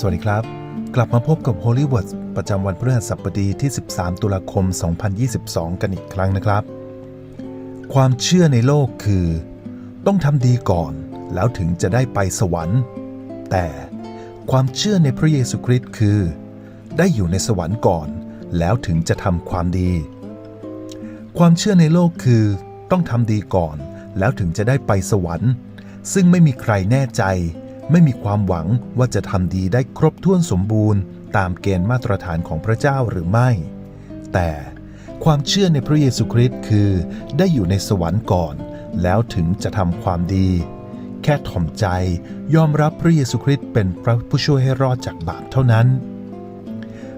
สวัสดีครับ กลับมาพบกับ Holy Words ประจำวันพฤหัสบดีที่ 13 ตุลาคม 2022 กันอีกครั้งนะครับ ความเชื่อในโลกคือ ต้องทำดีก่อนแล้วถึงจะได้ไปสวรรค์ แต่ความเชื่อในพระเยซูคริสต์คือ ได้อยู่ในสวรรค์ก่อน แล้วถึงจะทำความดี ความเชื่อในโลกคือ ต้องทำดีก่อน แล้วถึงจะได้ไปสวรรค์ ซึ่งไม่มีใครแน่ใจ ไม่มีความหวังว่าจะทำดีได้ครบถ้วนสมบูรณ์ ตามเกณฑ์มาตรฐานของพระเจ้าหรือไม่ แต่ความเชื่อในพระเยซูคริสต์คือ ได้อยู่ในสวรรค์ก่อน แล้วถึงจะทำความดี แค่ถ่อมใจยอมรับพระเยซูคริสต์เป็นพระผู้ช่วยให้รอดจากบาปเท่านั้น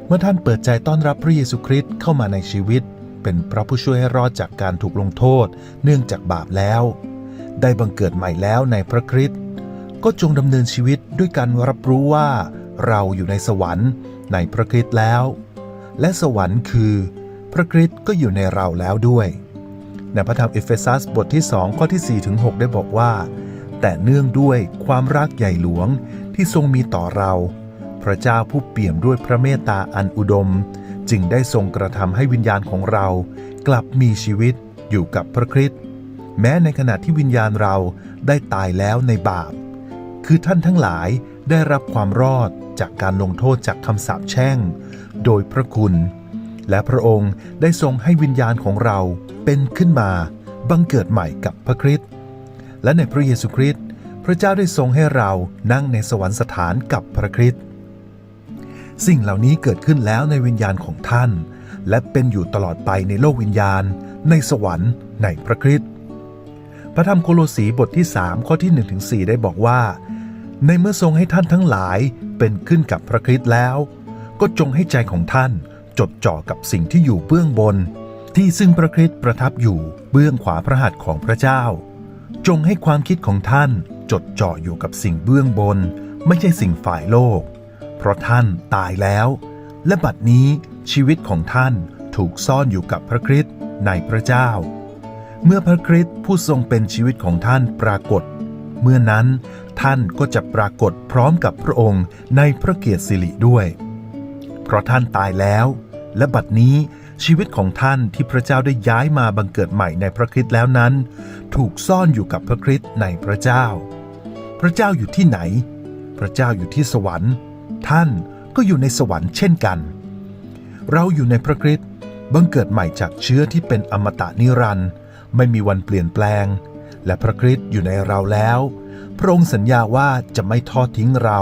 เมื่อท่านเปิดใจต้อนรับพระเยซูคริสต์เข้ามาในชีวิต เป็นพระผู้ช่วยให้รอดจากการถูกลงโทษ เนื่องจากบาปแล้ว ได้บังเกิดใหม่แล้วในพระคริสต์ ก็จงดำเนินชีวิตด้วยการรับรู้ว่าเราอยู่ในสวรรค์ในพระคริสต์แล้ว และสวรรค์คือ พระคริสต์ก็อยู่ในเราแล้วด้วย ในพระธรรมเอเฟซัสบทที่ 2 ข้อที่ 4 ถึง 6 ได้บอกว่า แต่เนื่องด้วยความรักใหญ่หลวงที่ทรงมีต่อเรา พระเจ้าผู้เปี่ยมด้วยพระเมตตาอันอุดม จึงได้ทรงกระทำให้วิญญาณของเรา กลับมีชีวิตอยู่กับพระคริสต์แม้ในขณะที่วิญญาณเราได้ตายแล้วในบาป คือท่านทั้งหลายได้รับความรอดจากการลงโทษจากคำสาปแช่ง โดยพระคุณ และพระองค์ได้ทรงให้วิญญาณของเราเป็นขึ้นมาบังเกิดใหม่กับพระคริสต์และในพระเยซูคริสต์พระเจ้าได้ทรงให้เรานั่งในสวรรคสถานกับพระคริสต์สิ่งเหล่านี้เกิดขึ้นแล้วในวิญญาณของท่าน และเป็นอยู่ตลอดไปในโลกวิญญาณ ในสวรรค์ในพระคริสต์พระธรรมโคโลสีบทที่ 3 ข้อที่1ถึง4ได้บอกว่า ในเมื่อทรงให้ท่านทั้งหลายเป็นขึ้นกับพระคริสต์แล้ว ก็จงให้ใจของท่านจดจ่อกับสิ่งที่อยู่เบื้องบน ที่ซึ่งพระคริสต์ประทับอยู่เบื้องขวาพระหัตถ์ของพระเจ้า จงให้ความคิดของท่านจดจ่ออยู่กับสิ่งเบื้องบน ไม่ใช่สิ่งฝ่ายโลก เพราะท่านตายแล้ว และบัดนี้ชีวิตของท่านถูกซ่อนอยู่กับพระคริสต์ในพระเจ้า เมื่อพระคริสต์ผู้ทรงเป็นชีวิตของท่านปรากฏ เมื่อนั้น ท่านก็จะปรากฏพร้อมกับพระองค์ในพระเกียรติสิริด้วย เพราะท่านตายแล้ว และบัดนี้ชีวิตของท่านที่พระเจ้าได้ย้ายมาบังเกิดใหม่ในพระคริสต์แล้วนั้น ถูกซ่อนอยู่กับพระคริสต์ในพระเจ้า พระเจ้าอยู่ที่ไหน พระเจ้าอยู่ที่สวรรค์ ท่านก็อยู่ในสวรรค์เช่นกัน เราอยู่ในพระคริสต์บังเกิดใหม่จากเชื้อที่เป็นอมตะนิรันดร์ไม่มีวันเปลี่ยนแปลง และพระคริสต์อยู่ในเราแล้ว พระองค์สัญญาว่าจะไม่ทอดทิ้งเรา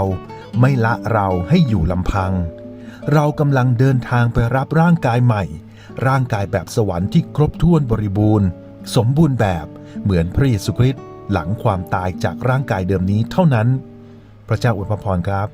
ไม่ละเราให้อยู่ลำพัง เรากำลังเดินทางไปรับร่างกายใหม่ ร่างกายแบบสวรรค์ที่ครบถ้วนบริบูรณ์ สมบูรณ์แบบเหมือนพระเยซูคริสต์หลังความตายจากร่างกายเดิมนี้เท่านั้น พระเจ้าอวยพรครับ